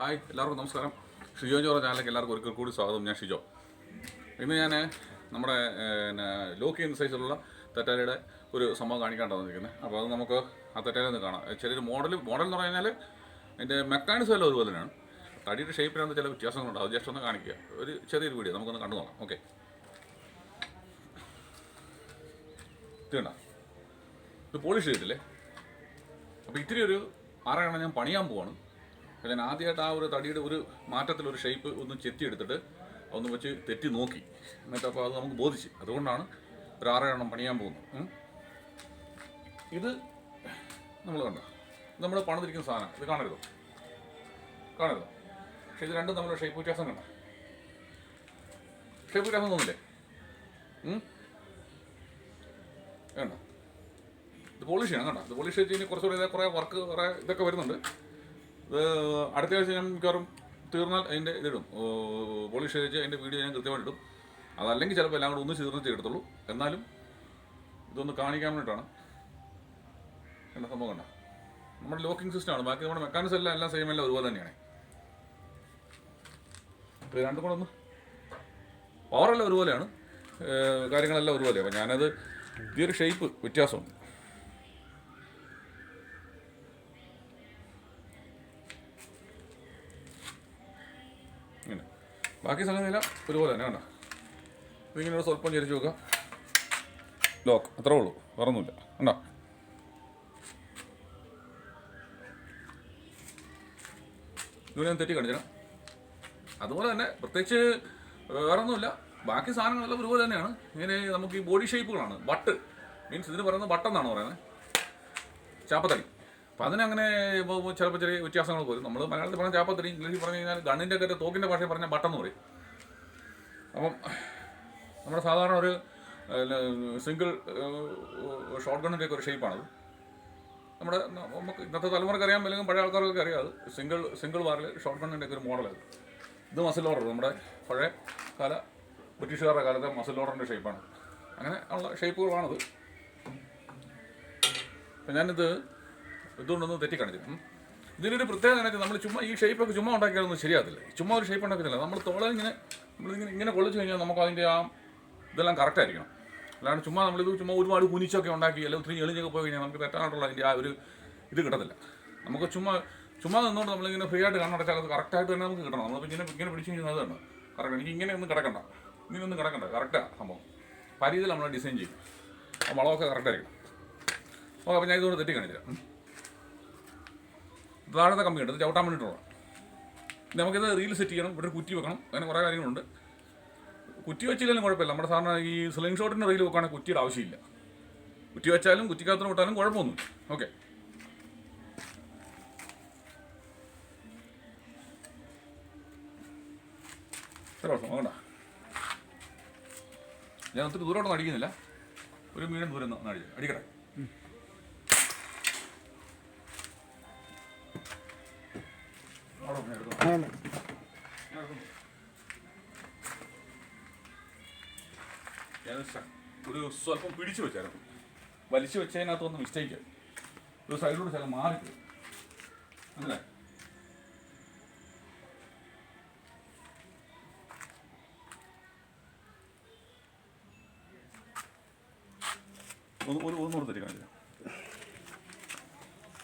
Hi എല്ലാവർക്കും നമസ്കാരം. ഷിജോ ജോറ ചാനലിലേക്ക് എല്ലാവർക്കും ഒരിക്കൽ കൂടി സ്വാഗതം. ഞാൻ ഷിജോ. ഇന്ന് ഞാൻ നമ്മുടെ പിന്നെ ലോക്കി എന്ന സൈസിലുള്ള തെറ്റാലിയുടെ ഒരു സംഭവം കാണിക്കാണ്ട് വന്നിരിക്കുന്നത് അപ്പോൾ അത് നമുക്ക് ആ തെറ്റാലി ഒന്ന് കാണാം. ചെറിയൊരു മോഡൽ മോഡൽ എന്ന് പറഞ്ഞു കഴിഞ്ഞാൽ അതിന്റെ മെക്കാനിസം എല്ലാം ഒരുപോലെ തന്നെയാണ്. തടിയുടെ ഷേപ്പിനകത്ത് ചില വ്യത്യാസങ്ങളുണ്ട് അത് ജസ്റ്റ് ഒന്ന് കാണിക്കുക. ഒരു ചെറിയൊരു വീഡിയോ നമുക്കൊന്ന് കണ്ടു നോക്കാം. ഓക്കെ തീണ്ട ഇത് പോളിഷ് ചെയ്തിട്ടില്ലേ? അപ്പോൾ ഇത്തിരി ഒരു ആറെണ്ണം ഞാൻ പണിയാൻ പോവാണ്. ഞാൻ ആദ്യമായിട്ട് ആ ഒരു തടിയുടെ ഒരു മാറ്റത്തിലൊരു ഷേപ്പ് ഒന്ന് ചെത്തിയെടുത്തിട്ട് ഒന്ന് വെച്ച് തെറ്റി നോക്കി. എന്നിട്ട് അപ്പോൾ അത് നമുക്ക് ബോധിച്ച്. അതുകൊണ്ടാണ് ഒരു ആറെണ്ണം പണിയാൻ പോകുന്നത്. ഇത് നമ്മൾ കണ്ട? നമ്മൾ പണിതിരിക്കുന്ന സാധനം. ഇത് കാണരുതോ? കാണരുതോ? പക്ഷെ ഇത് രണ്ടും നമ്മൾ ഷേപ്പ് വ്യത്യാസം കണ്ട? ഷേപ്പ് വ്യത്യാസം തോന്നില്ലേ? വേണ്ട ഇത് പോളിഷ് ചെയ്യണം കേട്ടോ ഇത് പോളിഷ് ചെയ്ത് കഴിഞ്ഞാൽ കുറച്ചുകൂടി കുറേ വർക്ക് കുറേ ഇതൊക്കെ വരുന്നുണ്ട്. അടുത്ത ആഴ്ച ഞാൻ മിക്കവാറും തീർന്നാൽ അതിന്റെ ഇതിടും. പോളിഷ് ചെയ്ത് അതിന്റെ വീഡിയോ ഞാൻ കൃത്യമായിട്ട് ഇടും. അതല്ലെങ്കിൽ ചിലപ്പോൾ എല്ലാം കൂടെ ഒന്ന് തീർന്ന് ചെയ്തെടുത്തുള്ളൂ. എന്നാലും ഇതൊന്ന് കാണിക്കാൻ വേണ്ടിയിട്ടാണ്. എന്ന സംഭവം കണ്ട. നമ്മുടെ ലോക്കിംഗ് സിസ്റ്റമാണ് ബാക്കി നമ്മുടെ മെക്കാനിക്സ് എല്ലാം എല്ലാം സെയിം എല്ലാം ഒരുപോലെ തന്നെയാണ്. രണ്ടും കൂടെ ഒന്ന് പവറെല്ലാം ഒരുപോലെയാണ്. കാര്യങ്ങളെല്ലാം ഒരുപോലെയാണ് അപ്പോൾ ഞാനത് ഈ ഒരു ഷേപ്പ് വ്യത്യാസമുണ്ട് ഇങ്ങനെ ബാക്കി സംഗതിയില്ല ഒരുപോലെ തന്നെ കണ്ട? ഒരു സ്വല്പം ചരിച്ച് നോക്കുക. ലോക്ക് അത്രേ ഉള്ളൂ. വേറൊന്നുമില്ല. കണ്ടോ? ഇതിനെ ഞാൻ തെറ്റി കാണിച്ചാൽ അതുപോലെ തന്നെ പ്രത്യേകിച്ച് വേറൊന്നുമില്ല. ബാക്കി സാധനങ്ങളെല്ലാം ഒരുപോലെ തന്നെയാണ്. ഇങ്ങനെ നമുക്ക് ഈ ബോഡി ഷേപ്പുകളാണ് ബട്ട് മീൻസ് ഇതിന് പറയുന്നത് ബട്ടെന്നാണ് പറയുന്നത്. ചാപ്പത്തടി. അപ്പം അതിനങ്ങനെ ചിലപ്പോൾ ചെറിയ വ്യത്യാസങ്ങൾ വരും. നമ്മൾ മലയാളത്തിൽ പറഞ്ഞാൽ ചാപ്പത്തിരി ഇംഗ്ലീഷിൽ പറഞ്ഞു കഴിഞ്ഞാൽ ഗണ്ണിന്റെ ഒക്കെ തോക്കിന്റെ ഭാഷയിൽ പറഞ്ഞാൽ ബട്ടെന്ന് പറയും. അപ്പം നമ്മുടെ സാധാരണ ഒരു സിംഗിൾ ഷോർട്ട് ഗണ്ണിന്റെ ഒക്കെ ഒരു ഷേപ്പാണത് നമ്മുടെ നമുക്ക് ഇന്നത്തെ തലമുറയ്ക്ക് അറിയാം അല്ലെങ്കിൽ പഴയ ആൾക്കാർക്കൊക്കെ അറിയാം അത്. സിംഗിൾ സിംഗിൾ വാറിൽ ഷോർട്ട് ഗണ്ണിന്റെ ഒക്കെ ഒരു മോഡലത് ഇത് മസിൽ ഓർഡർ നമ്മുടെ പഴയ കാല ബ്രിട്ടീഷുകാരുടെ കാലത്തെ മസിൽ ഓർഡറിന്റെ ഷേപ്പാണ് അങ്ങനെ ഉള്ള ഷേപ്പുകളാണത് അപ്പം ഞാനിത് ഇതുകൊണ്ടൊന്ന് തെറ്റി കാണിച്ചു ഇതിനൊരു പ്രത്യേകത വെച്ചാൽ നമ്മൾ ചുമ്മാ ഈ ഷേപ്പൊക്കെ ചുമ്മാ ഉണ്ടാക്കിയാലൊന്നും ശരിയാകത്തില്ല. ചുമ്മാ ഒരു ഷേപ്പ് ഉണ്ടാക്കുന്നില്ല നമ്മൾ തോളെ ഇങ്ങനെ നമ്മളിങ്ങനെ ഇങ്ങനെ കൊള്ളിച്ചു കഴിഞ്ഞാൽ നമുക്ക് അതിന്റെ ആ ഇതെല്ലാം കറക്റ്റ് ആയിരിക്കണം. അല്ലാണ്ട് ചുമ്മാ നമ്മളിത് ചുമ്മാ ഒരുപാട് കുനിച്ചൊക്കെ ഉണ്ടാക്കി അല്ലെങ്കിൽ ഒത്തിരി എളിഞ്ഞൊക്കെ പോയി കഴിഞ്ഞാൽ നമുക്ക് തെറ്റാനായിട്ടുള്ള അതിന്റെ ആ ഒരു ഇത് കിട്ടത്തില്ല. നമുക്ക് ചുമ്മാ ചുമ്മാ നിന്നുകൊണ്ട് നമ്മളിങ്ങനെ ഫ്രീ ആയിട്ട് കണ്ണടച്ചാൽ അത് കറക്റ്റായിട്ട് തന്നെ നമുക്ക് കിട്ടണം. നമ്മൾ ഇങ്ങനെ ഇങ്ങനെ പിടിച്ചു കഴിഞ്ഞാൽ അത് തന്നെ കറക്റ്റ് എനിക്ക് ഇങ്ങനെ ഒന്നും കിടക്കണ്ട. ഇങ്ങനെ ഒന്നും കിടക്കണ്ട. കറക്റ്റാണ് സംഭവം. രീതിയിൽ നമ്മൾ ഡിസൈൻ ചെയ്യും. ആ വളമൊക്കെ കറക്റ്റായിരിക്കണം ഓ അപ്പോൾ ഞാൻ ഇതുകൊണ്ട് തെറ്റി കാണിച്ചില്ല താഴത്തെ കമ്പി ഉണ്ട് ചവിട്ടാൻ വേണ്ടിയിട്ടുള്ള നമുക്കിത് റീൽ സെറ്റ് ചെയ്യണം ഇവിടെ കുറ്റി വെക്കണം അങ്ങനെ കുറേ കാര്യങ്ങളുണ്ട്. കുറ്റി വെച്ചില്ലെങ്കിലും കുഴപ്പമില്ല. നമ്മുടെ സാറിന് ഈ സ്ലിംഗ് ഷോട്ടിന്റെ റീൽ വെക്കുകയാണെങ്കിൽ കുറ്റിയുടെ ആവശ്യമില്ല. കുറ്റി വെച്ചാലും കുറ്റിക്കകത്തിന് വിട്ടാലും കുഴപ്പമൊന്നുമില്ല. ഓക്കെ ഞാൻ ഒത്തിരി ദൂരോട്ടൊന്നും അടിക്കുന്നില്ല. ഒരു മീനും ദൂരം അടിക്കട്ടെ? ഒരു സ്വല്പം പിടിച്ചു വെച്ചായിരുന്നു വലിച്ചു വെച്ചതിനകത്തൊന്ന് മിസ്റ്റേക്ക് ഒരു സൈഡിലൂടെ ചില മാറി അല്ലേ? ഒന്ന് ഒന്ന് കാണിച്ചു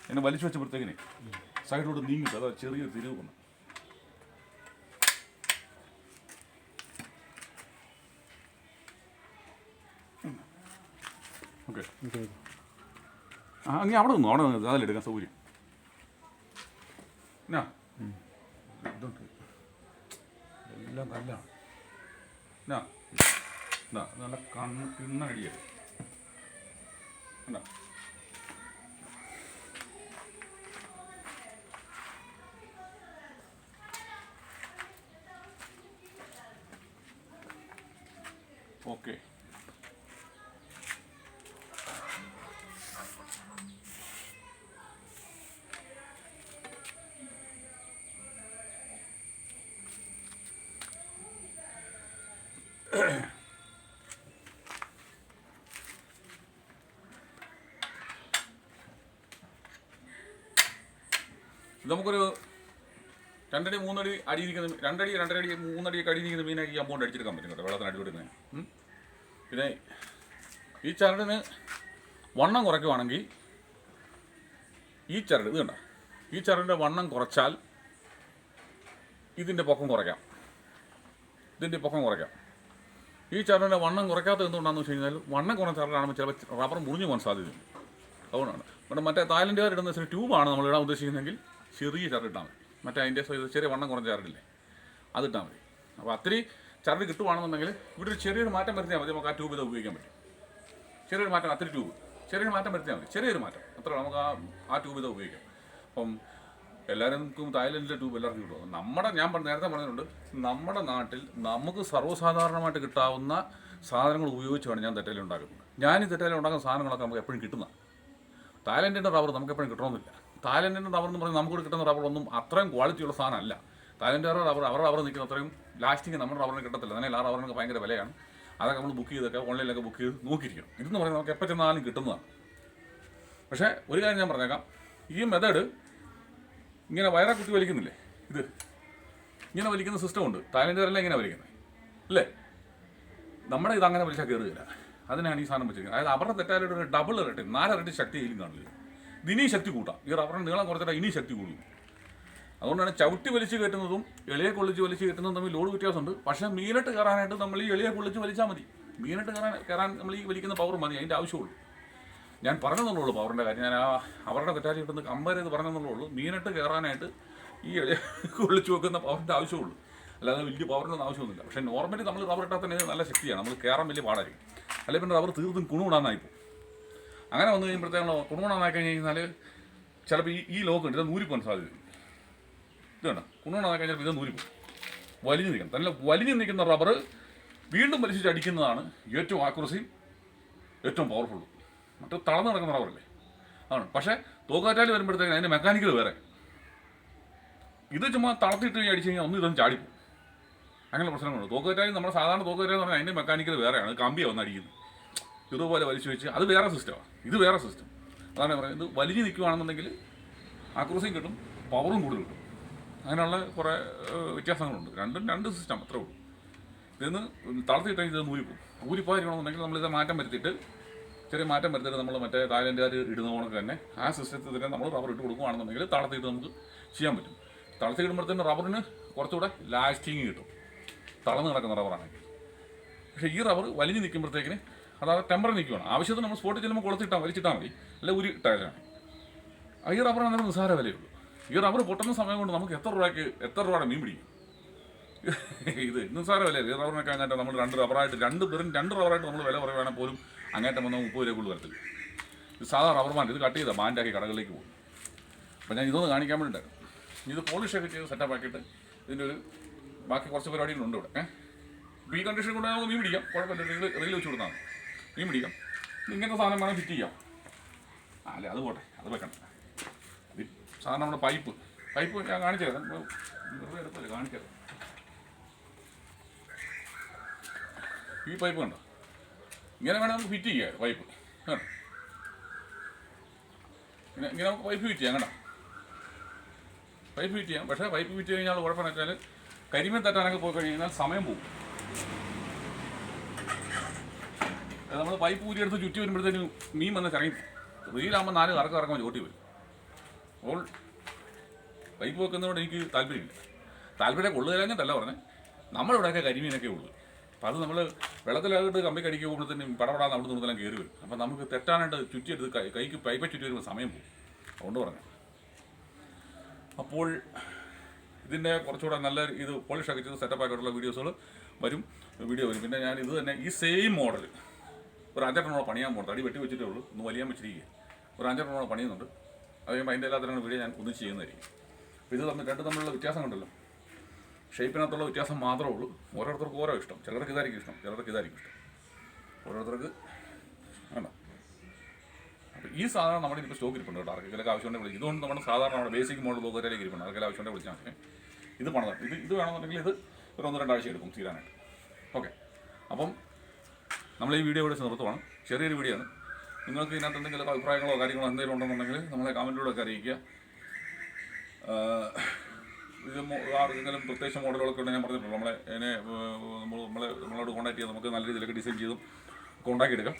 എന്നെ വലിച്ചു വെച്ചപ്പോഴത്തേക്കിനെ സൈഡിലോട്ട് നീങ്ങിട്ട് അതാ ചെറിയ തിരിവ് വന്നു. ഓക്കെ. ഓക്കെ ആ അങ്ങ് അവിടെ നിന്നു അവിടെ നിന്ന് അതിലെടുക്കാൻ സൗകര്യം. എന്നാ? എല്ലാം എന്നാ? നല്ല കണ്ണ് കിണ്ണടിയത് എന്നാ ഓക്കെ ഇത് നമുക്കൊരു രണ്ടടി മൂന്നടി അടിയിരിക്കുന്ന രണ്ടടി രണ്ടടി അടി മൂന്നടിയൊക്കെ അടിയിരിക്കുന്ന മീനാക്കി അമൗണ്ട് അടിച്ചെടുക്കാൻ പറ്റും കേട്ടോ വെള്ളത്തിന് അടിപൊളി പിന്നെ ഈ ചരടിന് വണ്ണം കുറയ്ക്കുവാണെങ്കിൽ ഈ ചരട് ഇത് കണ്ട? ഈ ചരടിന്റെ വണ്ണം കുറച്ചാൽ ഇതിന്റെ പൊക്കം കുറയ്ക്കാം. ഇതിന്റെ പൊക്കം കുറയ്ക്കാം. ഈ ചരടിന്റെ വണ്ണം കുറയ്ക്കാത്തത് എന്തുകൊണ്ടാണെന്ന് വെച്ച് കഴിഞ്ഞാൽ വണ്ണം കുറഞ്ഞ ചരടാണെങ്കിൽ ചിലപ്പോൾ റബ്ബർ മുറിഞ്ഞു പോകാൻ സാധ്യതയുണ്ട്. അതുകൊണ്ടാണ്. ഇവിടെ മറ്റേ തായ്ലൻഡുകാർ ഇടുന്ന ട്യൂബാണ് നമ്മൾ ഇടാൻ ഉദ്ദേശിക്കുന്നതെങ്കിൽ ചെറിയ ചരട് ഇട്ടാൽ മതി. മറ്റേ അതിന്റെ ചെറിയ വണ്ണം കുറഞ്ഞ ചരടില്ലേ അത് ഇട്ടാൽ മതി. അപ്പോൾ അത്തിരി ചരട് കിട്ടുവാണെന്നുണ്ടെങ്കിൽ ഇവിടെ ഒരു ചെറിയൊരു മാറ്റം വരുത്തിയാൽ മതി. നമുക്ക് ആ ട്യൂബ് ഇത് ഉപയോഗിക്കാൻ പറ്റും. ചെറിയൊരു മാറ്റം അത്തിരി ട്യൂബ് ചെറിയൊരു മാറ്റം വരുത്തിയാൽ മതി. ചെറിയൊരു മാറ്റം. അത്ര നമുക്ക് ആ ആ ട്യൂബ് ഇത് ഉപയോഗിക്കാം. അപ്പം എല്ലാവർക്കും തായ്ലൻഡിലെ ട്യൂബ് എല്ലാവർക്കും കിട്ടും. നമ്മുടെ ഞാൻ നേരത്തെ പറഞ്ഞിട്ടുണ്ട്. നമ്മുടെ നാട്ടിൽ നമുക്ക് സർവസാധാരണമായിട്ട് കിട്ടാവുന്ന സാധനങ്ങൾ ഉപയോഗിച്ചാണ് ഞാൻ തെറ്റയിൽ ഉണ്ടാക്കുന്നത്. ഞാൻ ഈ തെറ്റയിൽ ഉണ്ടാക്കുന്ന സാധനങ്ങളൊക്കെ നമുക്ക് എപ്പോഴും കിട്ടുന്ന തായ്ലൻഡിന്റെ റബ്ബർ നമുക്ക് എപ്പോഴും കിട്ടണമെന്നില്ല. തായ്ലൻഡിന്റെ റബ്ബർ എന്ന് പറഞ്ഞാൽ നമുക്ക് കിട്ടുന്ന റബ്ബർ ഒന്നും അത്രയും ക്വാളിറ്റിയുള്ള സാധനമല്ല. തായ്ലൻഡുകാരുടെ റബ്ബർ അവരുടെ റബ്ബർ നിൽക്കുന്ന അത്രയും ലാസ്റ്റിങ് നമ്മുടെ റബ്ബറിന് കിട്ടത്തില്ല. തന്നെ ആ റബ്ബറിനൊക്കെ ഭയങ്കര വിലയാണ്. അതൊക്കെ നമ്മൾ ബുക്ക് ചെയ്തൊക്കെ ഓൺലൈനിലൊക്കെ ബുക്ക് ചെയ്ത് നോക്കിയിരിക്കണം. ഇതെന്ന് പറഞ്ഞാൽ നമുക്ക് എപ്പോൾ ചെന്നാലും കിട്ടുന്നതാണ്. പക്ഷേ ഒരു കാര്യം ഞാൻ പറഞ്ഞേക്കാം. ഈ മെത്തേഡ് ഇങ്ങനെ വയറെ കുത്തി വലിക്കുന്നില്ലേ? ഇത്. ഇങ്ങനെ വലിക്കുന്ന സിസ്റ്റം ഉണ്ട്. തായ്ലൻഡുകാരെല്ലാം ഇങ്ങനെ വലിക്കുന്നത് അല്ലേ? നമ്മുടെ ഇത് അങ്ങനെ വലിച്ചാൽ കയറുകയില്ല അതിനാണ് ഈ സാധനം വെച്ചിരിക്കുന്നത്. അതായത് അവരുടെ തെറ്റായിട്ട് ഒരു ഡബിൾ ഇരട്ടി നാലിരട്ടി ശക്തി ഇതിലും കാണില്ല. ഇത് ഇനിയും ശക്തി കൂട്ടാം. ഈ റബ്ബറിന് നീളം കുറച്ചിട്ട് ഇനിയും ശക്തി കൂടും. അതുകൊണ്ടാണ് ചവിട്ടി വലിച്ച് കയറ്റുന്നതും എളിയെ കൊള്ളിച്ച് വലിച്ച് കയറ്റുന്നതും തമ്മിൽ ലോഡ് വ്യത്യാസമുണ്ട്. പക്ഷേ മീനിട്ട് കയറാനായിട്ട് നമ്മൾ ഈ എളിയെ കൊള്ളിച്ച് വലിച്ചാൽ മതി. മീനിട്ട് കയറാൻ കയറാൻ നമ്മൾ ഈ വലിക്കുന്ന പവർ മതി അതിന്റെ ആവശ്യമുള്ളൂ. ഞാൻ പറഞ്ഞതെന്നുള്ളൂ പവറിന്റെ കാര്യം. ഞാൻ ആ അവരുടെ തെറ്റാലി കിട്ടുന്ന കമ്പയർ ചെയ്ത് പറഞ്ഞതെന്നുള്ളൂ മീനിട്ട് കയറാനായിട്ട് ഈ എളിയെ കൊള്ളിച്ച് വെക്കുന്ന പവറിന്റെ ആവശ്യമുള്ളൂ. അല്ലാതെ വലിയ പവറിന്റെ ആവശ്യമൊന്നുമില്ല. പക്ഷേ നോർമലി നമ്മൾ റബ്ബർ ഇട്ടാൽ തന്നെ നല്ല ശക്തിയാണ്. നമ്മൾ കയറാൻ വലിയ പാടായിരിക്കും. അല്ലെങ്കിൽ പിന്നെ റബ്ബർ തീർത്തും കുണുകൂടാനായിപ്പോൾ അങ്ങനെ വന്നു കഴിയുമ്പോഴത്തേക്കും കുണുകൂടാനായി കഴിഞ്ഞ് കഴിഞ്ഞാൽ ചിലപ്പോൾ ഈ ഈ ലോക്ക് ഉണ്ട് ഇത് നൂരിപ്പോൻ സാധ്യത ഇത് വേണ്ട കുണുകൂടാനായി കഴിഞ്ഞാൽ ഇത് നൂരിപ്പോകും വലിഞ്ഞു നിൽക്കണം. നല്ല വലിഞ്ഞു നിൽക്കുന്ന റബ്ബർ വീണ്ടും വലിച്ചു അടിക്കുന്നതാണ് ഏറ്റവും ആക്യുറസിയും ഏറ്റവും പവർഫുള്ളും മറ്റേ തളർന്ന് നടക്കുന്ന റബ്ബറല്ലേ ആണ് പക്ഷേ തോക്കാറ്റാൽ വരുമ്പോഴത്തേക്കും അതിന്റെ മെക്കാനിക്കൽ വേറെ. ഇത് ചുമ്മാ തളർത്തിയിട്ട് കഴിഞ്ഞാൽ അടിച്ച് കഴിഞ്ഞാൽ ഒന്നും ഇതൊന്നും ചാടിപ്പോകും അങ്ങനെ പ്രശ്നങ്ങളുണ്ട്. തോക്കുകറ്റായി നമ്മുടെ സാധാരണ തോക്കുകറ്റായി പറഞ്ഞാൽ അതിന്റെ മെക്കാനിക്കൽ വേറെയാണ്. കമ്പിയാണ് വന്ന് അടിക്കുന്നത് ഇതുപോലെ വലിച്ചു വെച്ച് അത് വേറെ സിസ്റ്റമാണ് ഇത് വേറെ സിസ്റ്റം അതാണ് പറയുന്നത്. വലിഞ്ഞു നിൽക്കുകയാണെന്നുണ്ടെങ്കിൽ ആക്രോസിയും കിട്ടും പവറും കൂടുതൽ കിട്ടും. അങ്ങനെയുള്ള കുറേ വ്യത്യാസങ്ങളുണ്ട്. രണ്ടും രണ്ട് സിസ്റ്റം അത്രേ ഉള്ളൂ. ഇതിന്ന് തളർത്തിയിട്ടെങ്കിൽ ഇത് നൂരിപ്പോ ഊരിപ്പോയിരിക്കണമെന്നുണ്ടെങ്കിൽ നമ്മളിത് മാറ്റം വരുത്തിയിട്ട് ചെറിയ മാറ്റം വരുത്തിയിട്ട് നമ്മൾ മറ്റേ തായ്ലൻഡുകാർ ഇടുന്ന കണക്ക് തന്നെ ആ സിസ്റ്റത്തിൽ തന്നെ നമ്മൾ റബ്ബർ ഇട്ട് കൊടുക്കുകയാണെന്നുണ്ടെങ്കിൽ തളർത്തിയിട്ട് നമുക്ക് ചെയ്യാൻ പറ്റും. തളർത്തി ഇടുമ്പോഴത്തേന് റബ്ബറിന് കുറച്ചുകൂടെ ലാസ്റ്റിങ് കിട്ടും. തളർന്ന് കിടക്കുന്ന റബ്ബറാണെങ്കിൽ പക്ഷേ ഈ റബ്ബർ വലിഞ്ഞ് നിൽക്കുമ്പോഴത്തേക്കിന് അതായത് ടെമ്പർ നിൽക്കുകയാണ് ആവശ്യത്തിന് നമ്മൾ സ്പോട്ടിൽ ചെല്ലുമ്പോൾ കൊളുത്തിട്ടാൽ വലിച്ചിട്ടാൽ മതി അല്ല ഒരു ടയറാണ് ഈ റബ്ബർ അന്നേരം നിസ്സാര വിലയുള്ളൂ. ഈ റബ്ബർ പൊട്ടുന്ന സമയം കൊണ്ട് നമുക്ക് എത്ര രൂപയ്ക്ക് എത്ര രൂപയുടെ മീൻ പിടിക്കും? ഇത് നിസ്സാര വിലയല്ല. ഈ റബ്ബറിനൊക്കെ അങ്ങേറ്റം നമ്മൾ രണ്ട് റബ്ബറായിട്ട് രണ്ട് വെറും രണ്ട് റബ്ബറായിട്ട് നമ്മൾ വില പറയുവാണെങ്കിൽ പോലും അങ്ങേറ്റം വന്നാൽ മുപ്പത് രൂപ കൂടുതൽ വരത്തില്ല. ഇത് സാധാ റബ്ബർ ബാൻഡ് ഇത് കട്ട് ചെയ്താൽ ബാൻഡാക്കി കടകളിലേക്ക് പോകും. അപ്പോൾ ഞാൻ ഇതൊന്ന് കാണിക്കാൻ വേണ്ടിയിട്ടായിരുന്നു ഇത് പോളിഷൊക്കെ ചെയ്ത് സെറ്റപ്പ് ആക്കിയിട്ട് ഇതിന്റെ ഒരു ബാക്കി കുറച്ച് പരിപാടികളുണ്ട് ഇവിടെ ഏഹ് ഈ കണ്ടീഷൻ കൊണ്ട് നമുക്ക് മീൻ പിടിക്കാം. കുഴപ്പമില്ല റീൽ റീൽ വെച്ച് കൊടുത്താൽ. മീൻ പിടിക്കാം. ഇങ്ങനത്തെ സാധനം വേണം ഫിറ്റ് ചെയ്യാം. അല്ല അത് പോട്ടെ അത് വെക്കണം. സാധനം നമ്മുടെ പൈപ്പ് പൈപ്പ് ഞാൻ കാണിച്ചു തരാം. വെറുതെ എടുത്തല്ലേ കാണിച്ചു തരാം. ഈ പൈപ്പ് കണ്ടോ? ഇങ്ങനെ വേണം നമുക്ക് ഫിറ്റ് ചെയ്യാം പൈപ്പ് ഇങ്ങനെ ഇങ്ങനെ നമുക്ക് പൈപ്പ് ഫിറ്റ് ചെയ്യാം കേട്ടോ പൈപ്പ് ഫിറ്റ് ചെയ്യാം. പക്ഷേ പൈപ്പ് ഫിറ്റ് കഴിഞ്ഞാൽ കുഴപ്പമെന്ന് വെച്ചാൽ കരിമീൻ തട്ടാനൊക്കെ പോയി കഴിഞ്ഞാൽ സമയം പോകും. നമ്മൾ പൈപ്പ് ഊരിയെടുത്ത് ചുറ്റി വരുമ്പോഴത്തേനും മീൻ വന്ന് കറങ്ങി റീലാകുമ്പോൾ നാല് കറക്കം കറക്കുമ്പോൾ ചോട്ടി വരും. അപ്പോൾ പൈപ്പ് വെക്കുന്നതുകൊണ്ട് എനിക്ക് താല്പര്യമില്ല. താല്പര്യം കൊള്ളുകയില്ലെന്നല്ല പറഞ്ഞത് നമ്മളിവിടെയൊക്കെ കരിമീനൊക്കെ ഉള്ളൂ. അപ്പോൾ അത് നമ്മൾ വെള്ളത്തിലകത്ത് കമ്പി കടിക്ക് പോകുമ്പോഴത്തേനും പടപടാ നമ്മൾ നിന്നെല്ലാം കയറി വരും. അപ്പോൾ നമുക്ക് തെറ്റാനായിട്ട് ചുറ്റിയെടുത്ത് കൈക്ക് പൈപ്പ് ചുറ്റി വരുമ്പോൾ സമയം പോകും. അതുകൊണ്ട് പറഞ്ഞു. അപ്പോൾ ഇതിന്റെ കുറച്ചുകൂടെ നല്ല ഇത് പോളിഷ് ഒക്കെ ചെയ്ത് സെറ്റപ്പ് ആയിട്ടുള്ള വീഡിയോസുകൾ വരും വീഡിയോ വരും. പിന്നെ ഞാൻ ഇത് തന്നെ ഈ സെയിം മോഡൽ ഒരു അഞ്ചെണ്ണോളം പണിയാൻ പോകുന്നത് അടി വെട്ടി വെച്ചിട്ടേ ഉള്ളൂ. ഒന്ന് വലിയാൻ വെച്ചിരിക്കുക ഒരു അഞ്ചെണ്ണോളം പണിയുന്നുണ്ട്. അത് കഴിയുമ്പോൾ അതിന്റെ എല്ലാത്തിനും വീഡിയോ ഞാൻ ഒന്നും ചെയ്യുന്നതായിരിക്കും. അപ്പോൾ ഇത് തമ്മിൽ രണ്ട് തമ്മിലുള്ള വ്യത്യാസം കണ്ടല്ലോ. ഷേപ്പിനകത്തുള്ള വ്യത്യാസം മാത്രമേ ഉള്ളൂ. ഓരോരുത്തർക്കും ഓരോ ഇഷ്ടം. ചിലർക്ക് ഇതായിരിക്കും ഇഷ്ടം. ചിലർക്ക് ഇതായിരിക്കും ഇഷ്ടം. ഓരോരുത്തർക്ക് വേണ്ട. അപ്പോൾ ഈ സാധനം നമ്മുടെ ഇപ്പോൾ സ്റ്റോക്ക് ഇരിപ്പുണ്ട് കേട്ടോ. ആർക്കെങ്കിലും ആവശ്യമുണ്ടെങ്കിൽ വിളിക്കും. ഇതുകൊണ്ട് നമ്മുടെ സാധാരണ നമ്മുടെ ബേസിക് മോഡൽ പോകുന്നതിലേക്ക് ഇരിപ്പുണ്ട്. ആർക്കെങ്കിലും ആവശ്യമുണ്ടെങ്കിൽ വിളിച്ചാൽ മതി. ഇത് പണിതാണ് ഇത് ഇത് വേണമെന്നുണ്ടെങ്കിൽ ഇത് ഒരു ഒന്ന് രണ്ടാഴ്ച എടുക്കും തീരാനായിട്ട്. ഓക്കെ. അപ്പം നമ്മൾ ഈ വീഡിയോ ഇവിടെ നിർത്തുവാണ്. ചെറിയൊരു വീഡിയോ ആണ്. നിങ്ങൾക്ക് ഇതിനകത്ത് എന്തെങ്കിലും അഭിപ്രായങ്ങളോ കാര്യങ്ങളോ എന്തെങ്കിലും ഉണ്ടെന്നുണ്ടെങ്കിൽ നമ്മളെ കമന്റിലൂടെ ഒക്കെ അറിയിക്കുക. ഇത് ആർക്കെങ്കിലും പ്രത്യേകിച്ച് മോഡലുകളൊക്കെ ഉണ്ട് ഞാൻ പറഞ്ഞിട്ടുണ്ട്. നമ്മളെ എന്നെ നമ്മൾ നമ്മളെ നമ്മളോട് കോൺടാക്ട് ചെയ്ത് നമുക്ക് നല്ല രീതിയിലൊക്കെ ഡിസൈൻ ചെയ്തും കോണ്ടാക്ട് എടുക്കാം.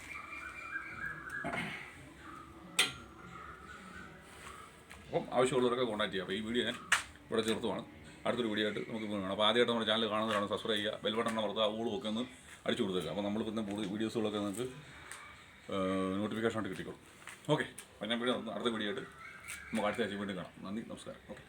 അപ്പം ആവശ്യമുള്ളവരൊക്കെ കോൺടാക്ട് ചെയ്യാം അപ്പോൾ ഈ വീഡിയോ ഞാൻ ഇവിടെ ചേർത്തുമാണ് അടുത്തൊരു വീഡിയോ നമുക്ക് കാണാം. അപ്പോൾ ആദ്യമായിട്ട് നമ്മുടെ ചാനൽ കാണുന്നതാണ് സബ്സ്ക്രൈബ് ചെയ്യുക ബെൽബട്ടൺ അമർത്തുക ഓളും ഒക്കെ ഒന്ന് അടിച്ചു കൊടുത്തേക്കുക അപ്പോൾ നമ്മൾ പിന്നെ കൂടുതൽ വീഡിയോസുകളൊക്കെ നിങ്ങൾക്ക് നോട്ടിഫിക്കേഷൻ ആയിട്ട് കിട്ടിക്കോളും. ഓക്കെ അപ്പോൾ ഞാൻ വീഡിയോ അടുത്ത വീഡിയോ ആയിട്ട് നമുക്ക് അടുത്ത ആഴ്ച വീണ്ടും കാണാം. നന്ദി നമസ്കാരം. ഓക്കെ